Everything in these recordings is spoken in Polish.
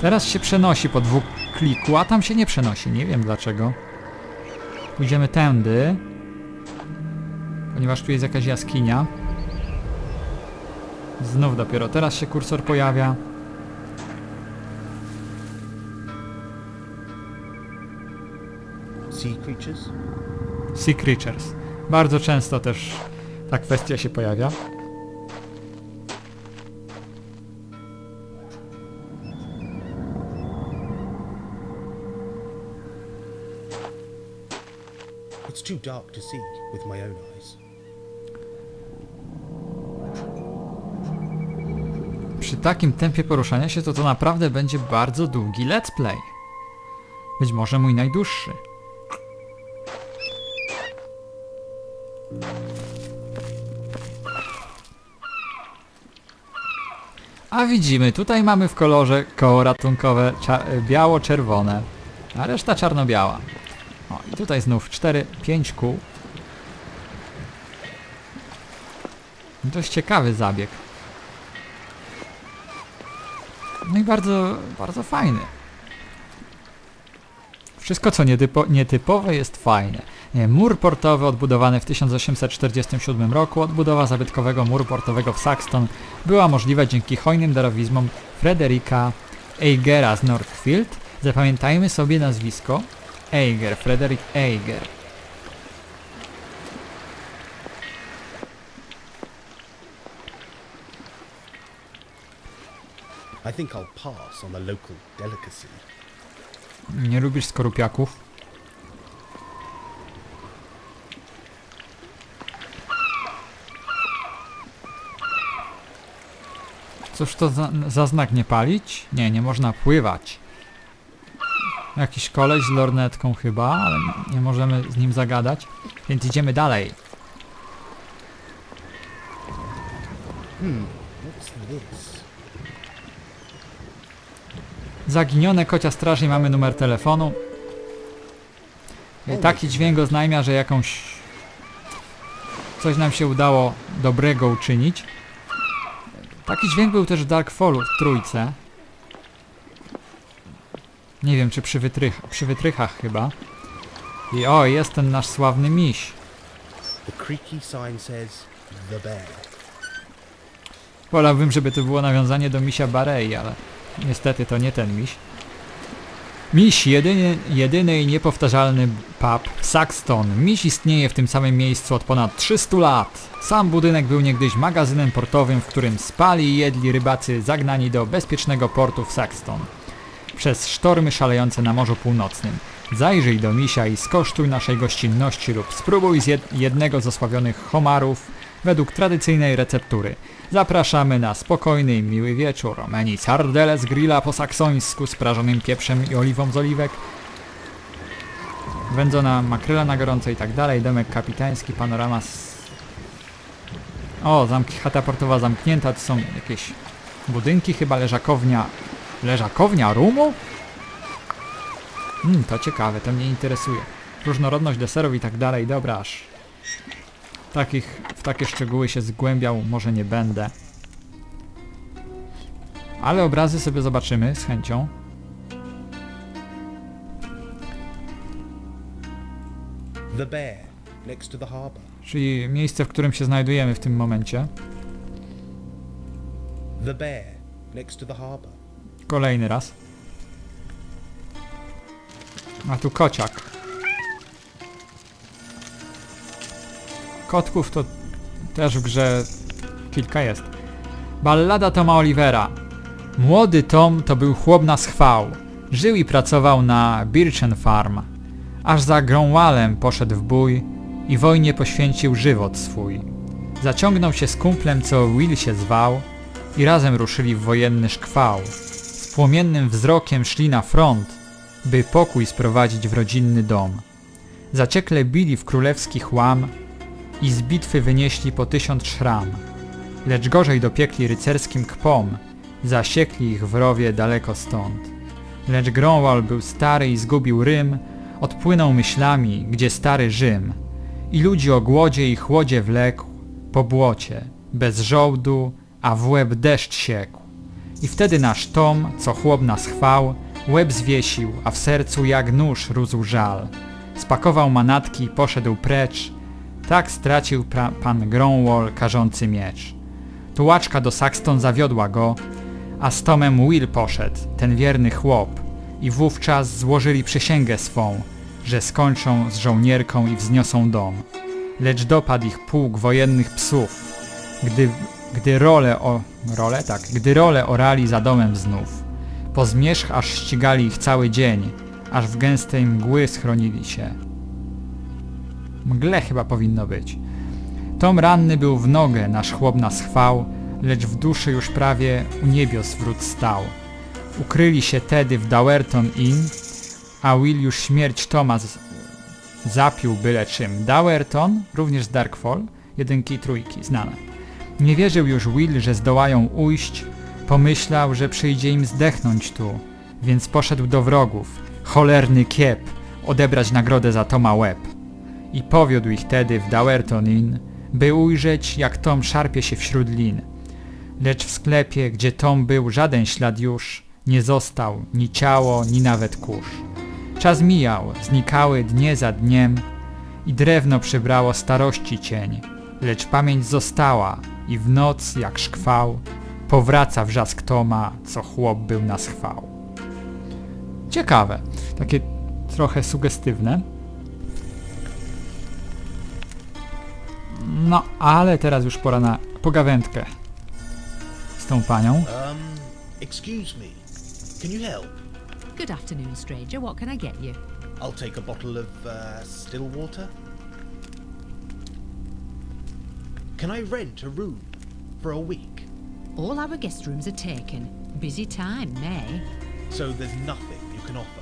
Teraz się przenosi po dwóch kliku, a tam się nie przenosi. Nie wiem dlaczego. Pójdziemy tędy. Ponieważ tu jest jakaś jaskinia. Znów dopiero teraz się kursor pojawia. Sea creatures? Sea Creatures. Bardzo często też ta kwestia się pojawia. It's too dark to see with my own eyes. Przy takim tempie poruszania się to to naprawdę będzie bardzo długi let's play. Być może mój najdłuższy. A widzimy, tutaj mamy w kolorze koło ratunkowe biało-czerwone, a reszta czarno-biała. O, i tutaj znów 4, 5 kół. Dość ciekawy zabieg. No i bardzo, bardzo fajny. Wszystko co nietypo, nietypowe jest fajne. Mur portowy odbudowany w 1847 roku, odbudowa zabytkowego muru portowego w Saxton była możliwa dzięki hojnym darowizmom Frederika Eigera z Northfield. Zapamiętajmy sobie nazwisko. Eiger, Frederick Eiger. I think I'll pass on the local delicacy. Nie lubisz skorupiaków? Cóż to za, za znak nie palić? Nie, nie można pływać. Jakiś koleś z lornetką chyba, ale nie możemy z nim zagadać. Więc idziemy dalej. Hmm? Zaginione kocia straży i mamy numer telefonu. I Taki dźwięk oznajmia, że jakąś... Coś nam się udało dobrego uczynić. Taki dźwięk był też w Darkfallu w trójce. Nie wiem, czy przy, wytrych, przy wytrychach chyba. I o, jest ten nasz sławny miś. Wolałbym, żeby to było nawiązanie do misia Barei, ale niestety to nie ten miś. Miś, jedyny, jedyny i niepowtarzalny pub Saxton. Miś istnieje w tym samym miejscu od ponad 300 lat. Sam budynek był niegdyś magazynem portowym, w którym spali i jedli rybacy zagnani do bezpiecznego portu w Saxton. Przez sztormy szalejące na Morzu Północnym. Zajrzyj do misia i skosztuj naszej gościnności lub spróbuj z jed jednego z osławionych homarów według tradycyjnej receptury. Zapraszamy na spokojny i miły wieczór. Menu sardele z grilla po saksońsku z prażonym pieprzem i oliwą z oliwek. Wędzona makrela na gorąco i tak dalej. Domek kapitański, panorama z... O, zamki, chata portowa zamknięta. To są jakieś budynki, chyba leżakownia... Leżakownia rumu? Hmm, to ciekawe, to mnie interesuje. Różnorodność deserów i tak dalej, dobra aż. Takich, w takie szczegóły się zgłębiał może nie będę. Ale obrazy sobie zobaczymy z chęcią. The bear next to the harbour. Czyli miejsce, w którym się znajdujemy w tym momencie. The bear next to the harbour. Kolejny raz. A tu kociak. Kotków to też w grze kilka jest. Ballada Toma Olivera. Młody Tom to był chłop na schwał. Żył i pracował na Birchen Farm. Aż za Gromwallem poszedł w bój i wojnie poświęcił żywot swój. Zaciągnął się z kumplem, co Will się zwał i razem ruszyli w wojenny szkwał. Płomiennym wzrokiem szli na front, by pokój sprowadzić w rodzinny dom. Zaciekle bili w królewski chłam i z bitwy wynieśli po tysiąc szram. Lecz gorzej dopiekli rycerskim kpom, zasiekli ich wrowie daleko stąd. Lecz Gromwall był stary i zgubił Rym, odpłynął myślami, gdzie stary Rzym. I ludzi o głodzie i chłodzie wlekł, po błocie, bez żołdu, a w łeb deszcz siekł. I wtedy nasz Tom, co chłop nas chwał, łeb zwiesił, a w sercu jak nóż rósł żal. Spakował manatki i poszedł precz, tak stracił pan Gromwall karzący miecz. Tułaczka do Saxton zawiodła go, a z Tomem Will poszedł, ten wierny chłop, i wówczas złożyli przysięgę swą, że skończą z żołnierką i wzniosą dom. Lecz dopadł ich pułk wojennych psów, gdy, gdy role o... role? Tak, gdy role orali za domem znów. Po zmierzch aż ścigali ich cały dzień, aż w gęstej mgły schronili się. Mgle chyba powinno być. Tom ranny był w nogę, nasz chłop nas chwał, lecz w duszy już prawie u niebios wrót stał. Ukryli się tedy w Dowerton Inn, a Will już śmierć Toma zapił byle czym. Dowerton, również z Darkfall, jedynki i trójki, znane. Nie wierzył już Will, że zdołają ujść, pomyślał, że przyjdzie im zdechnąć tu, więc poszedł do wrogów, cholerny kiep, odebrać nagrodę za Toma łeb. I powiódł ich tedy w Dowerton Inn, by ujrzeć, jak Tom szarpie się wśród lin. Lecz w sklepie, gdzie Tom był, żaden ślad już nie został, ni ciało, ni nawet kurz. Czas mijał, znikały dnie za dniem. I drewno przybrało starości cień, lecz pamięć została i w noc, jak szkwał, powraca wrzask Toma, co chłop był na schwał. Ciekawe, takie trochę sugestywne. No, ale teraz już pora na pogawędkę z tą panią. Um, excuse me. Can you help? Good afternoon, stranger. What can I get you? I'll take a bottle of uh, still water. Can I rent a room for a week? All our guest rooms are taken. Busy time, May. So there's nothing you can offer.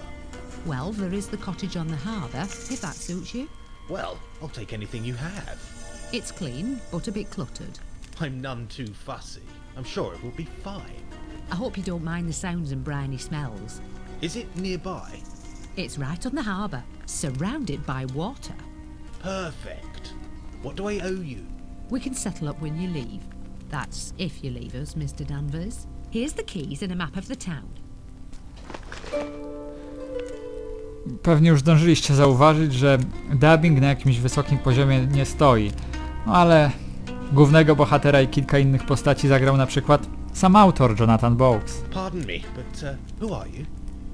Well, there is the cottage on the harbour, if that suits you. Well, I'll take anything you have. It's clean, but a bit cluttered. I'm none too fussy. I'm sure it will be fine. I hope you don't mind the sounds and briny smells. Is it nearby? It's right on the harbour, surrounded by water. Perfect. What do I owe you? We can settle up when you leave. That's if you leave us, Mr. Danvers. Here's the keys and a map of the town. Pewnie już zdążyliście zauważyć, że dubbing na jakimś wysokim poziomie nie stoi. No ale głównego bohatera i kilka innych postaci zagrał na przykład sam autor Jonathan Bowes. Pardon me, but uh, who are you?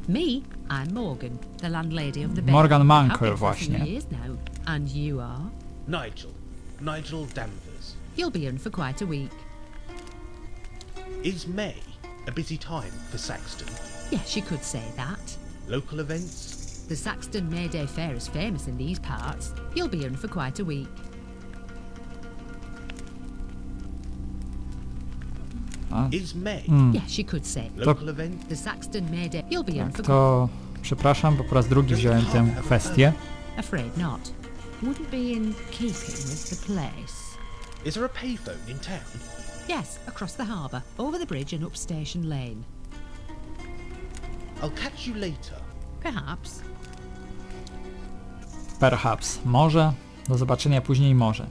Me, I'm Morgan, the landlady of the Bear. Morgan a właśnie. few years now. And you are? Nigel. Nigel Danvers. You'll be in for quite a week. Is May a busy time for Saxton? Yes, you could say that. Local events? The Saxton May Day Fair is famous in these parts. You'll be in for quite a week. A, Is May mm, Yes, you could say. local events? The Saxton May Day. You'll be in tak, for. to przepraszam, bo po raz drugi wziąłem tę kwestię. Afraid not. Wouldn't be in keeping with the place. Is there a payphone in town? Yes, across the harbour, over the bridge and up Station Lane. I'll catch you later. Perhaps. Perhaps. Może. Do zobaczenia później może.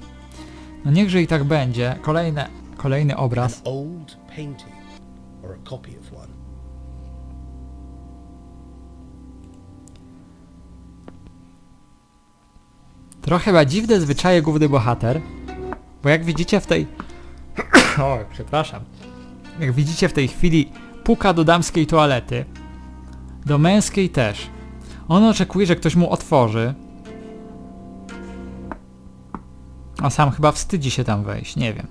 No niechże i tak będzie. Kolejne, kolejny An obraz. old painting or a copy of one. Trochę chyba dziwne zwyczaje główny bohater, bo jak widzicie w tej... o, przepraszam. Jak widzicie w tej chwili puka do damskiej toalety, do męskiej też. On oczekuje, że ktoś mu otworzy, a sam chyba wstydzi się tam wejść, nie wiem.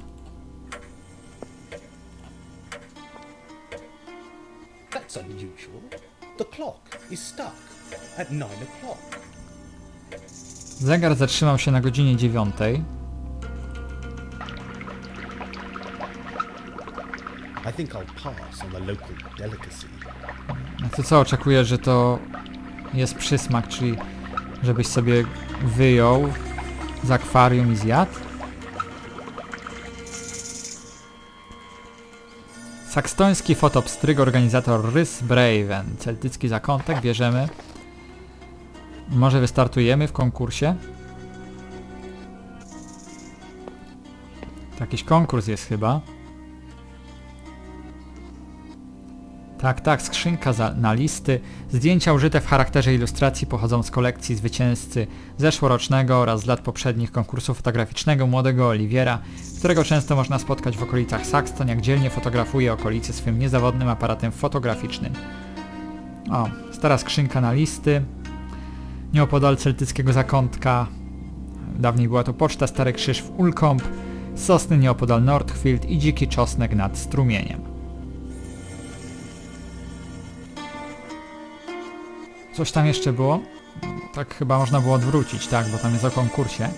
That's unusual. The clock is stuck at nine o'clock. Zegar zatrzymał się na godzinie dziewiątej. I think I'll pass on the local delicacy. A ty co oczekujesz, że to jest przysmak, czyli żebyś sobie wyjął z akwarium i zjadł? Sakstoński fotopstryk, organizator Rys Braven. Celtycki zakątek, bierzemy. Może wystartujemy w konkursie? To jakiś konkurs jest chyba. Tak, tak, skrzynka za, na listy. Zdjęcia użyte w charakterze ilustracji pochodzą z kolekcji zwycięzcy zeszłorocznego oraz z lat poprzednich konkursu fotograficznego młodego Oliwiera, którego często można spotkać w okolicach Saxton, jak dzielnie fotografuje okolice swym niezawodnym aparatem fotograficznym. O, stara skrzynka na listy. Nieopodal celtyckiego zakątka. Dawniej była to poczta Stary Krzyż w Ulkomp, sosny nieopodal Nordfield i dziki czosnek nad strumieniem. Coś tam jeszcze było? Tak chyba można było odwrócić, tak, bo tam jest o konkursie.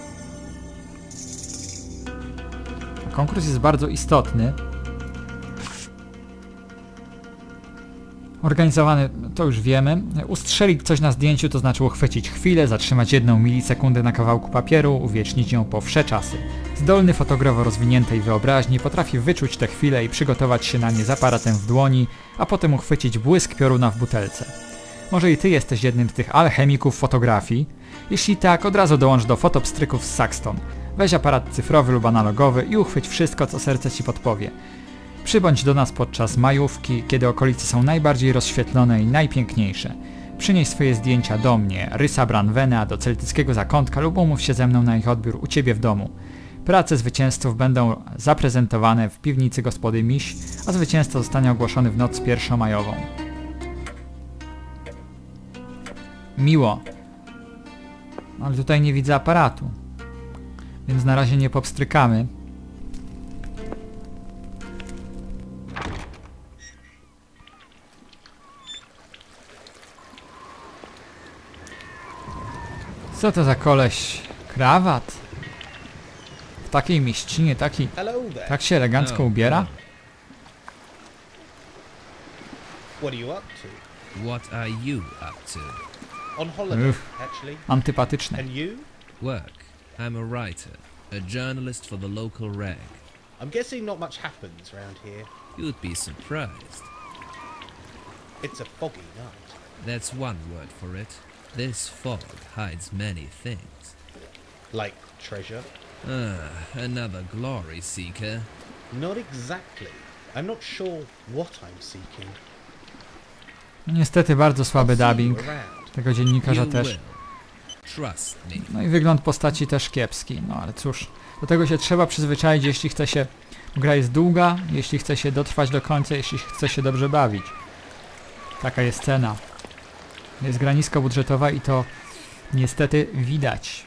Konkurs jest bardzo istotny. Organizowany, to już wiemy. Ustrzelić coś na zdjęciu to znaczy uchwycić chwilę, zatrzymać jedną milisekundę na kawałku papieru, uwiecznić ją po wsze czasy. Zdolny fotograf o rozwiniętej wyobraźni potrafi wyczuć tę chwilę i przygotować się na nie z aparatem w dłoni, a potem uchwycić błysk pioruna w butelce. Może i ty jesteś jednym z tych alchemików fotografii? Jeśli tak, od razu dołącz do fotopstryków z Saxton. Weź aparat cyfrowy lub analogowy i uchwyć wszystko, co serce ci podpowie. Przybądź do nas podczas majówki, kiedy okolice są najbardziej rozświetlone i najpiękniejsze. Przynieś swoje zdjęcia do mnie, Rysa Branwena, do celtyckiego zakątka lub umów się ze mną na ich odbiór u Ciebie w domu. Prace zwycięzców będą zaprezentowane w piwnicy gospody Miś, a zwycięzca zostanie ogłoszony w noc pierwszomajową. Miło. Ale tutaj nie widzę aparatu. Więc na razie nie popstrykamy. Co to za koleś? Krawat? W takiej mieścinie, taki... Hello there. Tak się elegancko Oh, ubiera? What are you up to? What are you up to? On holiday, Uff. actually. Antypatyczny. And you? Work. I'm a writer, a journalist for the local rag. I'm guessing not much happens round here. You'd be surprised. It's a foggy night. That's one word for it. This fog hides many things. Like treasure? Ah, another glory seeker. Not exactly. I'm not sure what I'm seeking. No Niestety bardzo słaby dubbing. Tego dziennikarza też. will. Trust me. No i wygląd postaci też kiepski, no ale cóż, do tego się trzeba przyzwyczaić, jeśli chce się... Gra jest długa, jeśli chce się dotrwać do końca, jeśli chce się dobrze bawić. Taka jest cena. Jest gra niskobudżetowa i to niestety widać.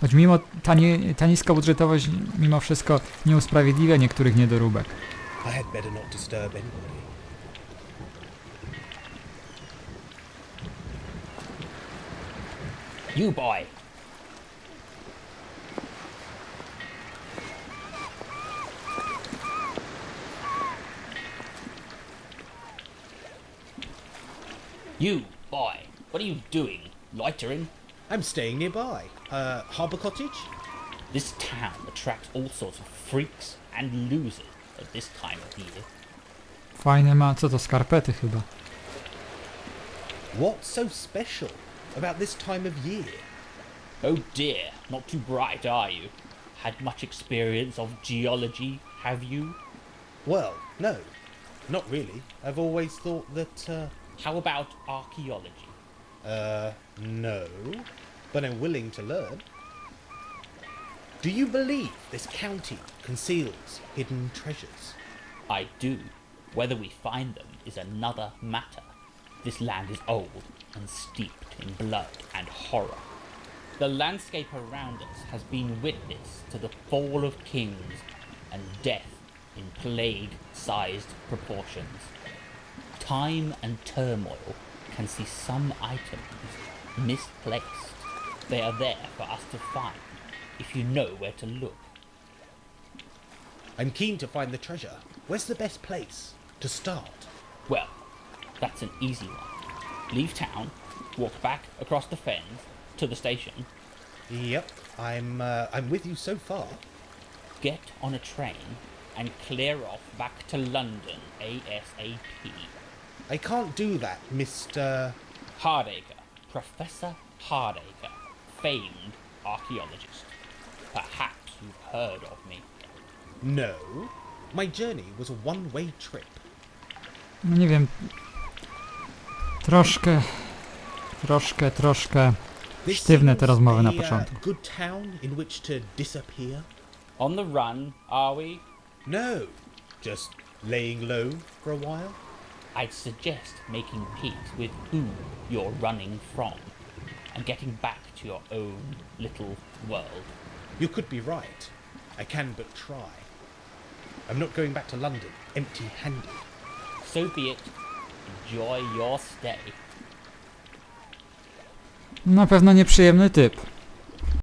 Choć mimo ta, nie, ta niskobudżetowość mimo wszystko nie usprawiedliwia niektórych niedoróbek. You boy. You boy. What are you doing? Loitering? I'm staying nearby. Uh, Harbour Cottage? This town attracts all sorts of freaks and losers at this time of year. Fajne ma, co to, skarpety chyba. What's so special about this time of year? Oh dear, not too bright, are you? Had much experience of geology, have you? Well, no, not really. I've always thought that, uh, How about archaeology? uh, no, but I'm willing to learn. Do you believe this county conceals hidden treasures? I do. Whether we find them is another matter. This land is old and steeped in blood and horror. The landscape around us has been witness to the fall of kings and death in plague sized proportions. Time and turmoil can see some items misplaced. They are there for us to find if you know where to look. I'm keen to find the treasure. Where's the best place to start? Well, that's an easy one. Leave town, walk back across the fens to the station, Yep, I'm, uh, I'm with you so far. get on a train, and clear off back to London ASAP. I can't do that, Mr. Hardacre, Professor Hardacre, famed archaeologist. Perhaps you've heard of me. No. My journey was a one way trip. No nie wiem. Troszkę. Troszkę, troszkę. This Sztywne te seems rozmowy na a, uh, początku. good town in which to disappear? On the run, are we? No, just laying low for a while. I'd suggest making peace with who you're running from and getting back to your own little world. You could be right. I can but try. I'm not going back to London empty-handed. So be it. Enjoy your stay. Na pewno nieprzyjemny typ.